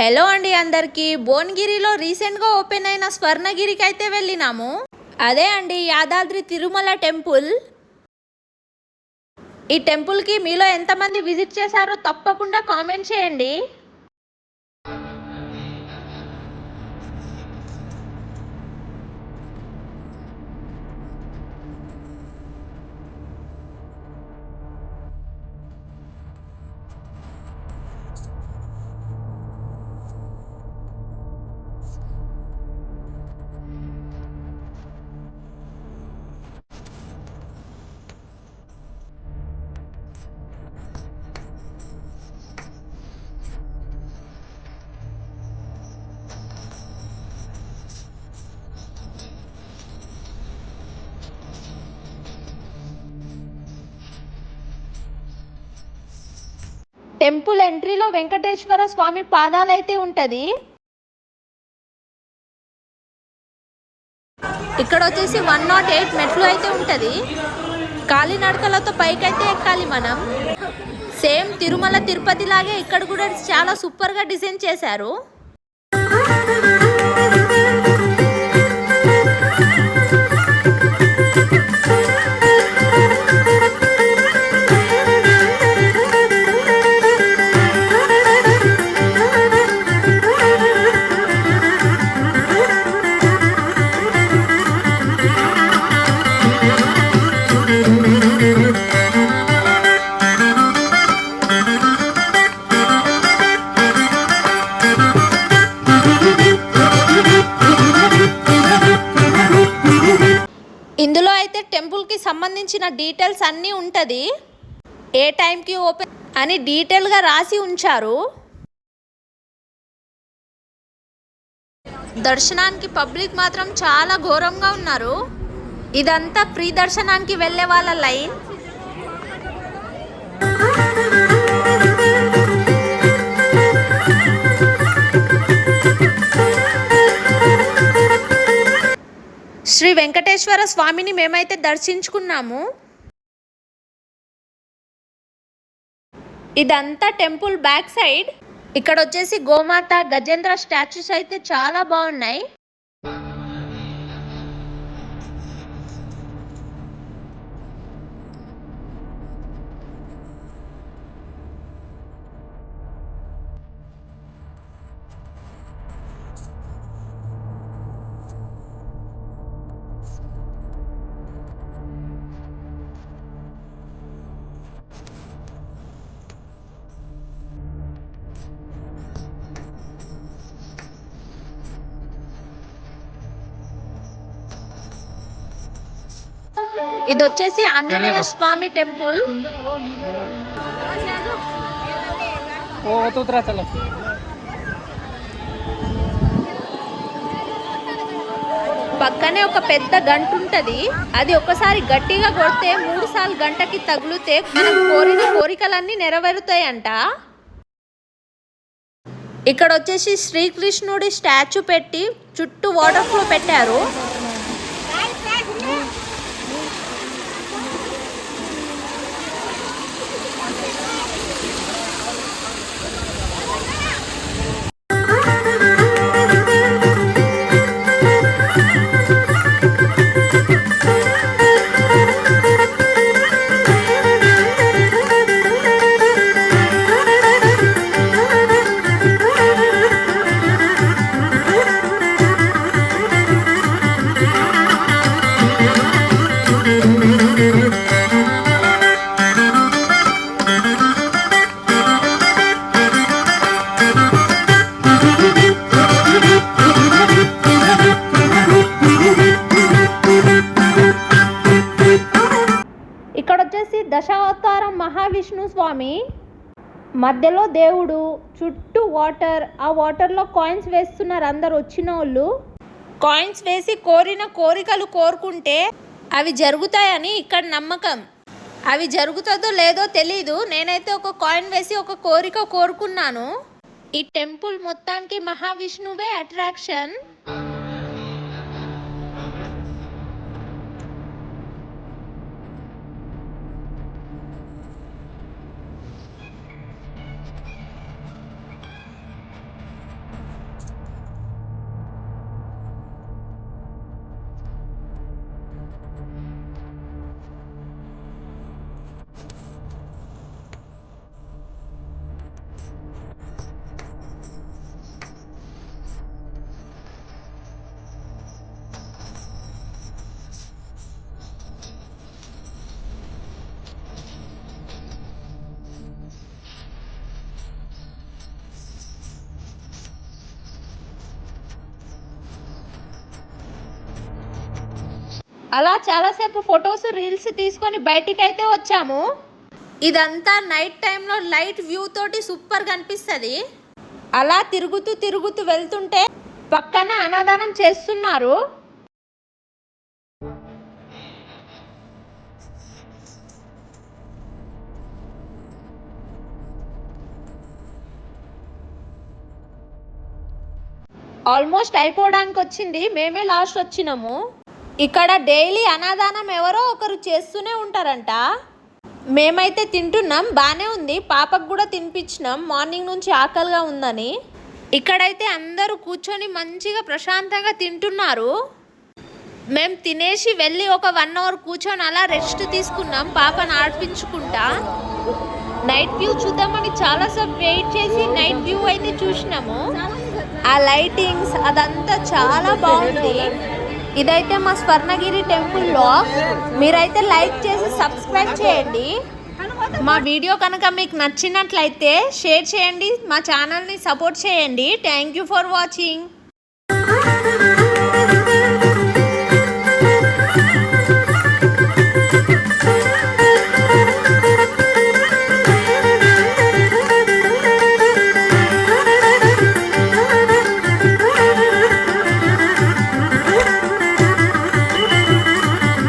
Hello అండి అందరికీ. భువనగిరిలో రీసెంట్గా ఓపెన్ అయిన స్వర్ణగిరికి అయితే వెళ్ళినాము. అదే అండి యాదాద్రి తిరుమల టెంపుల్. ఈ టెంపుల్కి మీలో ఎంతమంది విజిట్ చేశారో తప్పకుండా కామెంట్ చేయండి. టెంపుల్ ఎంట్రీలో వెంకటేశ్వర స్వామి పాదాలైతే ఉంటది. ఇక్కడ వచ్చేసి వన్ నాట్ ఎయిట్ మెట్లు అయితే ఉంటది. కాలినడకలతో పైకైతే ఎక్కాలి మనం. సేమ్ తిరుమల తిరుపతి లాగే ఇక్కడ కూడా చాలా సూపర్గా డిజైన్ చేశారు. ఇందులో అయితే టెంపుల్కి సంబంధించిన డీటెయిల్స్ అన్నీ ఉంటుంది. ఏ టైంకి ఓపెన్ అని డీటెయిల్గా రాసి ఉంచారు. దర్శనానికి పబ్లిక్ మాత్రం చాలా ఘోరంగా ఉన్నారు. ఇదంతా ఫ్రీ దర్శనానికి వెళ్ళే వాళ్ళ లైన్. శ్రీ వెంకటేశ్వర స్వామిని మేమైతే దర్శించుకున్నాము. ఇదంతా టెంపుల్ బ్యాక్ సైడ్. ఇక్కడ వచ్చేసి గోమాత గజేంద్ర స్టాచ్యూస్ అయితే చాలా బాగున్నాయి. ఇది వచ్చేసి ఆంజనేయ స్వామి టెంపుల్. పక్కనే ఒక పెద్ద గంట ఉంటది. అది ఒకసారి గట్టిగా కొడితే మూడు సార్లు గంటకి తగిలితే మనం కోరిన కోరికలన్నీ నెరవేరుతాయంట. ఇక్కడ వచ్చేసి శ్రీకృష్ణుడి స్టాచ్యూ పెట్టి చుట్టూ వాటర్ ఫ్లో పెట్టారు. స్వామి. మధ్యలో దేవుడు చుట్టూ వాటర్ ఆ వాటర్లో కాయిన్స్ వేస్తున్నారు అందరు వచ్చిన వాళ్ళు కాయిన్స్ వేసి కోరిన కోరికలు కోరుకుంటే అవి జరుగుతాయని ఇక్కడ నమ్మకం. అవి జరుగుతుందో లేదో తెలీదు. నేనైతే ఒక కాయిన్ వేసి ఒక కోరిక కోరుకున్నాను. ఈ టెంపుల్ మొత్తానికి మహావిష్ణువే అట్రాక్షన్. అలా చాలాసేపు ఫొటోస్ రీల్స్ తీసుకొని బయటికి అయితే వచ్చాము. ఇదంతా నైట్ టైంలో లైట్ వ్యూ తోటి సూపర్ కనిపిస్తుంది. అలా తిరుగుతూ తిరుగుతూ వెళ్తుంటే పక్కన అన్నదానం చేస్తున్నారు. ఆల్మోస్ట్ అయిపోవడానికి వచ్చింది మేమే లాస్ట్ వచ్చినాము. ఇక్కడ డైలీ అన్నదానం ఎవరో ఒకరు చేస్తూనే ఉంటారంట. మేమైతే తింటున్నాం బాగానే ఉంది. పాపకు కూడా తినిపించినాం. మార్నింగ్ నుంచి ఆకలిగా ఉందని. ఇక్కడైతే అందరూ కూర్చొని మంచిగా ప్రశాంతంగా తింటున్నారు. మేము తినేసి వెళ్ళి ఒక వన్ అవర్ కూర్చొని అలా రెస్ట్ తీసుకున్నాం పాపను ఆడిపించుకుంటా. నైట్ వ్యూ చూద్దామని చాలాసేపు వెయిట్ చేసి నైట్ వ్యూ అయితే చూసినాము. ఆ లైటింగ్స్ అదంతా చాలా బాగుంది. ఇదైతే మా స్వర్ణగిరి టెంపుల్లో. మీరైతే లైక్ చేసి సబ్స్క్రైబ్ చేయండి. మా వీడియో కనుక మీకు నచ్చినట్లయితే షేర్ చేయండి మా ఛానల్ని సపోర్ట్ చేయండి. Thank you for watching